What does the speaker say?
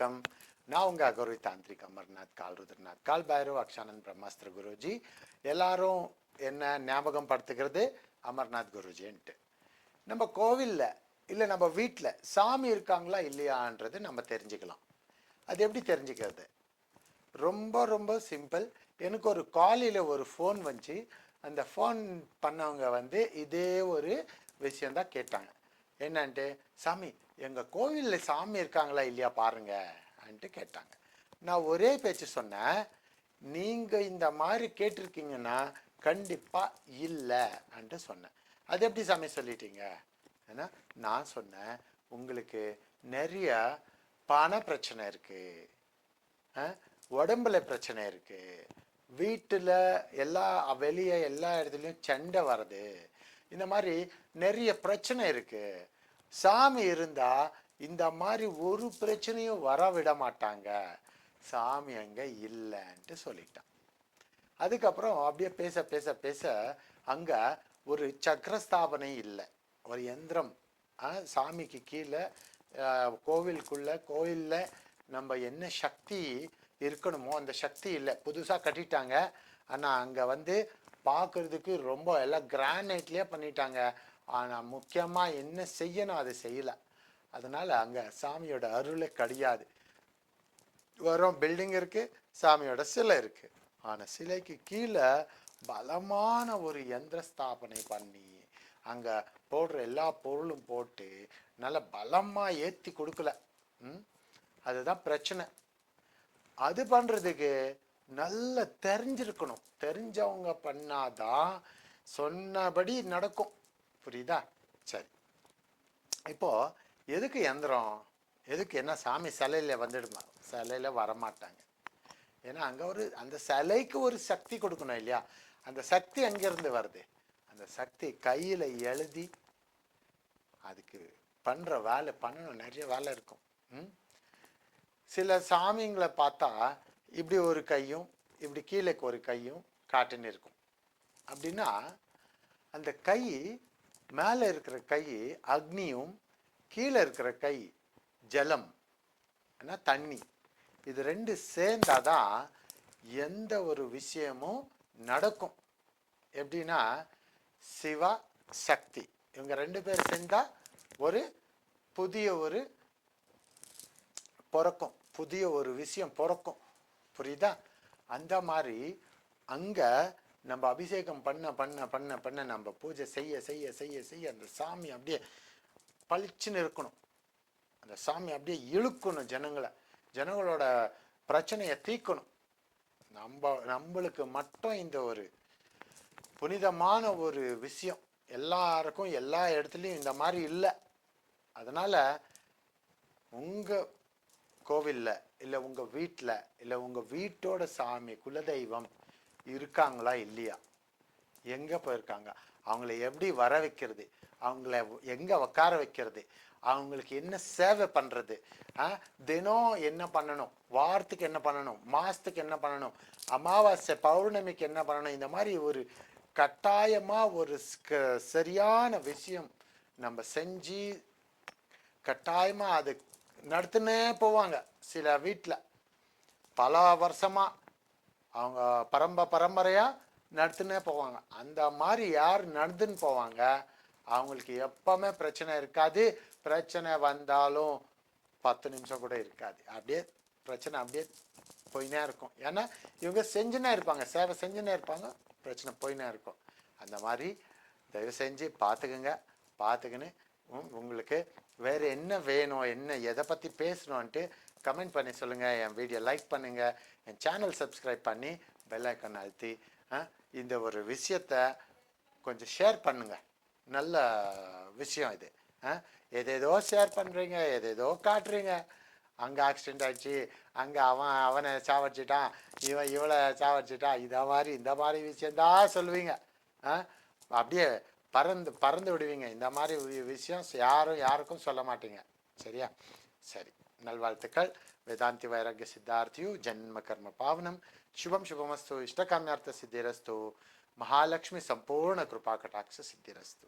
வணக்கம் நான் உங்கள் அகோரி தாந்திரிக் அமர்நாத் கால் ருத்ரநாத் கால் பைரவ் அக்ஷானந்த் பிரம்மாஸ்திர குருஜி எல்லாரும் என்ன ஞாபகம் படுத்துக்கிறது அமர்நாத் குருஜின்ட்டு நம்ம கோவிலில் இல்லை நம்ம வீட்டில் சாமி இருக்காங்களா இல்லையான்றது நம்ம தெரிஞ்சுக்கலாம் அது எப்படி தெரிஞ்சுக்கிறது ரொம்ப ரொம்ப சிம்பிள் எனக்கு ஒரு காலையில் ஒரு ஃபோன் வந்துச்சு அந்த ஃபோன் பண்ணவங்க வந்து இதே ஒரு விஷயந்தான் கேட்டாங்க என்னன்ட்டு சாமி எங்கள் கோவிலில் சாமி இருக்காங்களா இல்லையா பாருங்க அன்ட்டு கேட்டாங்க. நான் ஒரே பேச்சு சொன்னேன் நீங்கள் இந்த மாதிரி கேட்டிருக்கீங்கன்னா கண்டிப்பாக இல்லை அன்ட்டு சொன்னேன். அது எப்படி சாமி சொல்லிட்டீங்க? ஏன்னா நான் சொன்னேன் உங்களுக்கு நிறைய பண பிரச்சனை இருக்குது உடம்புல பிரச்சனை இருக்குது வீட்டில் எல்லா வெளியே எல்லா இடத்துலையும் சண்டை வருது இந்த மாதிரி நிறைய பிரச்சனை இருக்கு. சாமி இருந்தா இந்த மாதிரி ஒரு பிரச்சனையும் வர விட மாட்டாங்க. சாமி அங்கே இல்லைன்ட்டு சொல்லிட்டான். அதுக்கப்புறம் அப்படியே பேச பேச பேச அங்கே ஒரு சக்கரஸ்தாபனை இல்லை. ஒரு எந்திரம். ஆ, சாமிக்கு கீழே கோவிலுக்குள்ள கோயில்ல நம்ம என்ன சக்தி இருக்கணுமோ அந்த சக்தி இல்லை. புதுசாக கட்டிட்டாங்க. ஆனால் அங்கே வந்து பார்க்கறதுக்கு ரொம்ப எல்லாம் கிரானைட்லேயே பண்ணிட்டாங்க. ஆனால் முக்கியமாக என்ன செய்யணும் அதை செய்யலை. அதனால் அங்கே சாமியோட அருளை கிடையாது. வரும் பில்டிங் இருக்குது சாமியோட சிலை இருக்குது ஆனால் சிலைக்கு கீழே பலமான ஒரு யந்திர ஸ்தாபனை பண்ணி அங்கே போடுற எல்லா பொருளும் போட்டு நல்ல பலமாக ஏற்றி கொடுக்கல. ம்? அதுதான் பிரச்சனை. அது பண்ணுறதுக்கு நல்ல தெரிஞ்சிருக்கணும். தெரிஞ்சவங்க பண்ணாதான் சொன்னபடி நடக்கும். புரியுதா? சரி. இப்போ எதுக்கு எந்திரம்? எதுக்கு என்ன சாமி சிலையில வந்துடுமா? சிலையில வரமாட்டாங்க. ஏன்னா அங்கே ஒரு அந்த சிலைக்கு ஒரு சக்தி கொடுக்கணும் இல்லையா? அந்த சக்தி எங்கேருந்து வருது? அந்த சக்தி கையில் எழுதி அதுக்கு பண்ணுற வேலை பண்ணணும். நிறைய வேலை இருக்கும். ம்? சில சாமிங்களை பார்த்தா இப்படி ஒரு கையும் இப்படி கீழேக்கு ஒரு கையும் காட்டுன்னு இருக்கும். அப்படின்னா அந்த கை மேலே இருக்கிற கை அக்னியும் கீழே இருக்கிற கை ஜலம் ஏன்னா தண்ணி. இது ரெண்டு சேர்ந்தாதான் எந்த ஒரு விஷயமும் நடக்கும். எப்படின்னா சிவா சக்தி. இவங்க ரெண்டு பேர் சேர்ந்தால் ஒரு புதிய ஒரு பிறக்கும். புதிய ஒரு விஷயம் பிறக்கும். புரியுதா? அந்த மாதிரி அங்கே நம்ம அபிஷேகம் பண்ண பண்ண பண்ண பண்ண நம்ம பூஜை செய்ய செய்ய செய்ய செய்ய அந்த சாமி அப்படியே பளிச்சுன்னு இருக்கணும். அந்த சாமி அப்படியே இழுக்கணும் ஜனங்களை. ஜனங்களோட பிரச்சனையை தீர்க்கணும். நம்ம நம்மளுக்கு மட்டும் இந்த ஒரு புனிதமான ஒரு விஷயம். எல்லாருக்கும் எல்லா இடத்துலையும் இந்த மாதிரி இல்லை. அதனால் உங்கள் கோவிலில் இல்லை உங்கள் வீட்டில் இல்லை உங்கள் வீட்டோட சாமி குலதெய்வம் இருக்காங்களா இல்லையா? எங்கே போயிருக்காங்க? அவங்கள எப்படி வர வைக்கிறது? அவங்கள எங்கே உட்கார வைக்கிறது? அவங்களுக்கு என்ன சேவை பண்ணுறது ஆ? தினம் என்ன பண்ணணும்? வாரத்துக்கு என்ன பண்ணணும்? மாதத்துக்கு என்ன பண்ணணும்? அமாவாசை பௌர்ணமிக்கு என்ன பண்ணணும்? இந்த மாதிரி ஒரு கட்டாயமாக ஒரு சரியான விஷயம் நம்ம செஞ்சு கட்டாயமாக அது நடத்துனே போவாங்க. சில வீட்டில் பல வருஷமாக அவங்க பரம்ப பரம்பரையாக நடத்துனே போவாங்க. அந்த மாதிரி யார் நடந்துன்னு போவாங்க அவங்களுக்கு எப்பவுமே பிரச்சனை இருக்காது. பிரச்சனை வந்தாலும் பத்து நிமிஷம் கூட இருக்காது. அப்படியே பிரச்சனை அப்படியே போயினே இருக்கும். ஏன்னா இவங்க செஞ்சுனே இருப்பாங்க. சேவை செஞ்சுனே இருப்பாங்க. பிரச்சனை போயினே இருக்கும். அந்த மாதிரி தயவு செஞ்சு பார்த்துக்குங்க பார்த்துக்கின்னு உங்களுக்கு வேறு என்ன வேணும் என்ன எதை பற்றி பேசணும்ன்ட்டு கமெண்ட் பண்ணி சொல்லுங்கள் என் வீடியோ லைக் பண்ணுங்கள் என் சேனல் சப்ஸ்கிரைப் பண்ணி பெல் ஐக்கான் அழுத்தி ஆ, இந்த ஒரு விஷயத்த கொஞ்சம் ஷேர் பண்ணுங்கள் நல்ல விஷயம் இது ஆ, எதேதோ ஷேர் பண்ணுறீங்க எதேதோ காட்டுறீங்க. அங்கே ஆக்சிடென்ட் ஆச்சு அங்கே அவன் அவனை சாவடிச்சிட்டான் இவன் இவளை சாவடிச்சிட்டான் இதை மாதிரி இந்த மாதிரி விஷயந்தான் சொல்லுவீங்க ஆ? அப்படியே பறந்து பறந்து விடுவீங்க. இந்த மாதிரி விஷயம் யாரும் யாருக்கும் சொல்ல மாட்டீங்க. சரியா? சரி. நல்வாழ்த்துக்கள். வேதாந்தி வைரக்கிய சித்தார்த்தியு ஜென்ம கர்ம பாவனம். சுபம் சுபமஸ்து இஷ்டகாமியார்த்த சித்திரஸ்து. மகாலட்சுமி சம்பூர்ண கிருபா கட்டாட்ச சித்திரஸ்து.